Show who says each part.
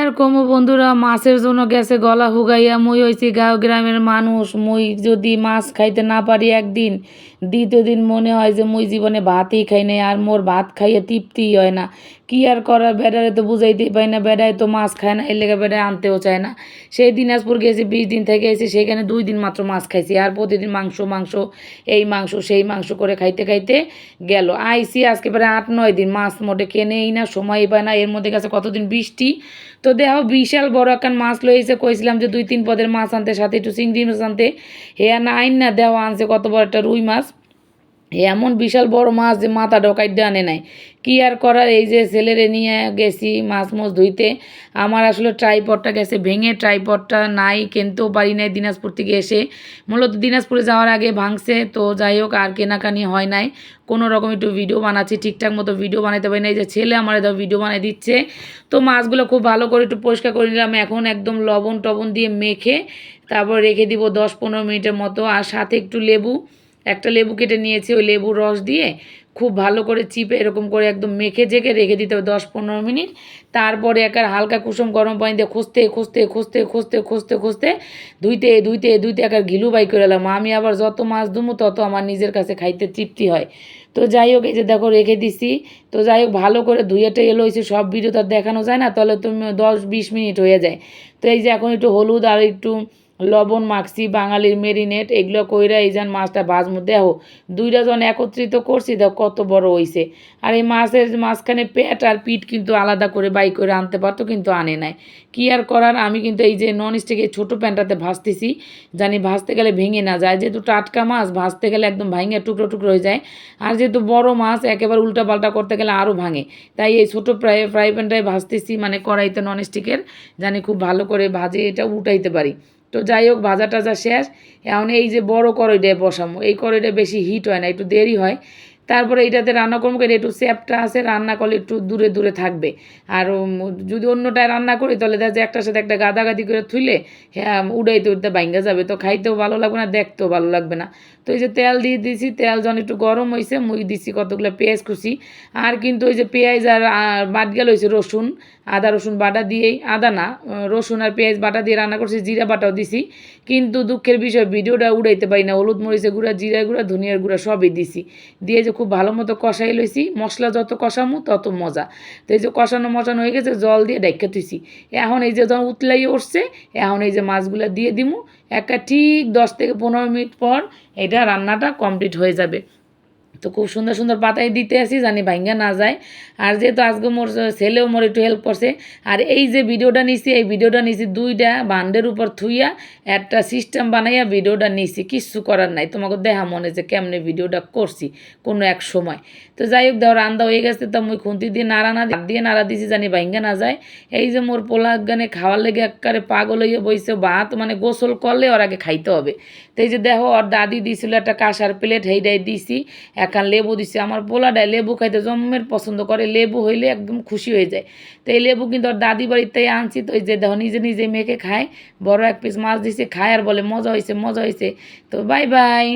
Speaker 1: আর কমো বন্ধুরা? মাছের জন্য গেছে গলা হুগাইয়া মই হয়েছি গাঁও গ্রামের মানুষ। মই যদি মাছ খাইতে না পারি একদিন, দ্বিতীয় দিন মনে হয় যে মই জীবনে ভাতই খাই নাই আর মোর ভাত খাইয়ে তৃপ্তিই হয় না। কি আর করার বেড়ারে তো বুঝাইতেই পাই না, বেড়ায় তো মাছ খায় না, এর লেগে বেড়ায় আনতেও চায় না। সেই দিনাজপুর গেছি, বিশ দিন থেকে এসে সেখানে দুই দিন মাত্র মাছ খাইছি, আর প্রতিদিন মাংস মাংস, এই মাংস, সেই মাংস করে খাইতে খাইতে গেল। আইসি আজকে প্রায় আট, নয় দিন, মাছ মোটে কেনেই না, সময়ই পায় না, এর মধ্যে গেছে কতদিন? বৃষ্টি। তো দেহ বিশাল বড় একখান মাছ লইছে, কইছিলাম যে দুই, তিন পদের মাছ আনতে, সাথে একটু চিংড়ি মাছ আনতে। হে না আইন না দেহ আনছে, কত বড় একটা রুই মাছ। এমন বিশাল বড় মাছ যে মাথা ঢোকাইতে আনে নাই। কি আর করার? এই যে ছেলেরে নিয়ে গেছি মাছ মাছ ধুইতে। আমার আসলে ট্রাইপডটা গেছে, ভেঙে ট্রাইপডটা নাই, কিনতেও পারি নাই দিনাজপুর থেকে এসে। মূলত দিনাজপুরে যাওয়ার আগে ভাঙছে, তো যাই হোক, আর কেনাকানি হয় নাই। কোনো রকম একটু ভিডিও বানাচ্ছি, ঠিকঠাক মতো ভিডিও বানাতে পারি না যে ছেলে আমার এদের ভিডিও বানাই দিচ্ছে। তো মাছগুলো খুব ভালো করে একটু পরিষ্কার করে নিলাম। এখন একদম লবণ টবণ দিয়ে মেখে তারপর রেখে দিব দশ পনেরো মিনিটের মতো, আর সাথে একটু লেবু। একটা লেবু কেটে নিয়েছি, ওই লেবুর রস দিয়ে খুব ভালো করে চিপে এরকম করে একদম মেখে জেকে রেখে দিতে হবে দশ পনেরো মিনিট। তারপরে একার হালকা কুসুম গরম পানি দিয়ে খুঁজতে খুঁজতে খুঁজতে খুঁজতে খুঁজতে খুঁজতে ধুইতে ধুইতে ধুইতে একার ঘিলু বাই করে এলাম। আমি আবার যত মাছ দুমু তত আমার নিজের কাছে খাইতে তৃপ্তি হয়। তো যাই হোক, এই যে দেখো রেখে দিছি। তো যাই হোক, ভালো করে ধুয়েটে এলো হয়েছে সব ভিডিও তো দেখানো যায় না, তাহলে তুমি দশ বিশ মিনিট হয়ে যায়। তো এই যে এখন একটু হলুদ আর একটু লবণ, মাখছি বাঙালির মেরিনেট এগুলো কইরা এই যান মাছটা ভাজমু দেহ দুইটা জন একত্রিত করছি, দেখো কত বড় হইছে। আর এই মাছের মাঝখানে পেট আর পিঠ কিন্তু আলাদা করে বাই করে আনতে পারতো, কিন্তু আনে নাই। কি আর করার? আমি কিন্তু এই যে নন স্টিকের ছোটো প্যানটাতে ভাজতেছি, জানি ভাজতে গেলে ভেঙে না যায়। যেহেতু টাটকা মাছ, ভাজতে গেলে একদম ভাঙে টুকরো টুকরো হয়ে যায়। আর যেহেতু বড় মাছ, একেবারে উল্টা পাল্টা করতে গেলে আরও ভাঙে। তাই এই ছোটো ফ্রাই ফ্রাই প্যানটায় ভাজতেছি মানে কড়াইতে নন স্টিকের জানি খুব ভালো করে ভাজে, এটা উঠাইতে পারি। তো যাই হোক, ভাজা টাজা শেষ। এখন এই যে বড় কড়াইটায় বসামো, এই কড়াইটা বেশি হিট হয় না, একটু দেরি হয়। তারপরে এইটাতে রান্না করব কিন্তু একটু স্যাপটা আছে, রান্না করলে একটু দূরে দূরে থাকবে। আর যদি অন্যটায় রান্না করি, তাহলে দেখা যায় একটার সাথে একটা গাদাগাদি করে থুইলে হ্যাঁ উড়াইতে উঠতে ভাঙ্গা যাবে। তো খাইতেও ভালো লাগবে না, দেখতেও ভালো লাগবে না। তো এই যে তেল দিয়ে দিছি, তেল যখন একটু গরম হয়েছে মুই দিছি কতগুলো পেঁয়াজ খুশি আর কিন্তু ওই যে পেঁয়াজ আর বাদ গেল হয়েছে রসুন। আদা, রসুন বাটা দিয়েই, আদা না রসুন আর পেঁয়াজ বাটা দিয়ে রান্না করছি, জিরা বাটাও দিছি। কিন্তু দুঃখের বিষয়, ভিডিওটা উড়াইতে পারি না, হলুদ মরিচের গুঁড়া, জিরা গুঁড়া, ধনিয়ার গুঁড়া সবই দিছি। দিয়ে যে খুব ভালো মতো কষাই লইছি, মশলা যত কষামু, তত মজা। তো এই যে কষানো মশানো হয়ে গেছে, জল দিয়ে ডাইকা তুইছি এখন এই যে যখন উতলাই উঠছে, এখন এই যে মাছগুলো দিয়ে দিমু একটা ঠিক দশ থেকে পনেরো মিনিট পর এটা রান্নাটা কমপ্লিট হয়ে যাবে। তো খুব সুন্দর সুন্দর পাতায় দিতে আসি, জানি ভাঙ্গা না যায়। আর যেহেতু আজকে মোর ছেলেও মোর একটু হেল্প করছে, আর এই যে ভিডিওটা নিছি, এই ভিডিওটা নিছি দুইটা বান্ডের উপর থুইয়া একটা সিস্টেম বানাইয়া ভিডিওটা নিছি, কিচ্ছু করার নাই। তোমাকে দেখা মনে যে কেমনে ভিডিওটা করছি কোনো এক সময়। তো যাই হোক ধর রান্দা হয়ে গেছে, তো মুই খুন্তি দিয়ে নাড়া না দিয়ে- নাড়া দিছি, জানি ভাঙ্গা না যায়। এই যে মোর পোলা গানে খাওয়ার লেগে একবারে পাগল হইয়া বইছে, ভাত মানে গোসল করলে ওর আগে খাইতে হবে। তো এই যে দেখো, ওর দাদি দিছিল একটা কাঁসার প্লেট হেইডাই দিছি। একখান লেবু দিছে। আমার পোলাটায় লেবু খাইতে জম্মের পছন্দ করে, লেবু হইলে একদম খুশি হয়ে যায়। তো এই লেবু কিন্তু ওর দাদি বাড়িতে আনছি, তো যে দেখো, নিজে নিজে মেখে খায়। বড় এক পিস মাছ দিছে, খায় আর বলে, মজা হয়েছে মজা হয়েছে তো বাই বাই।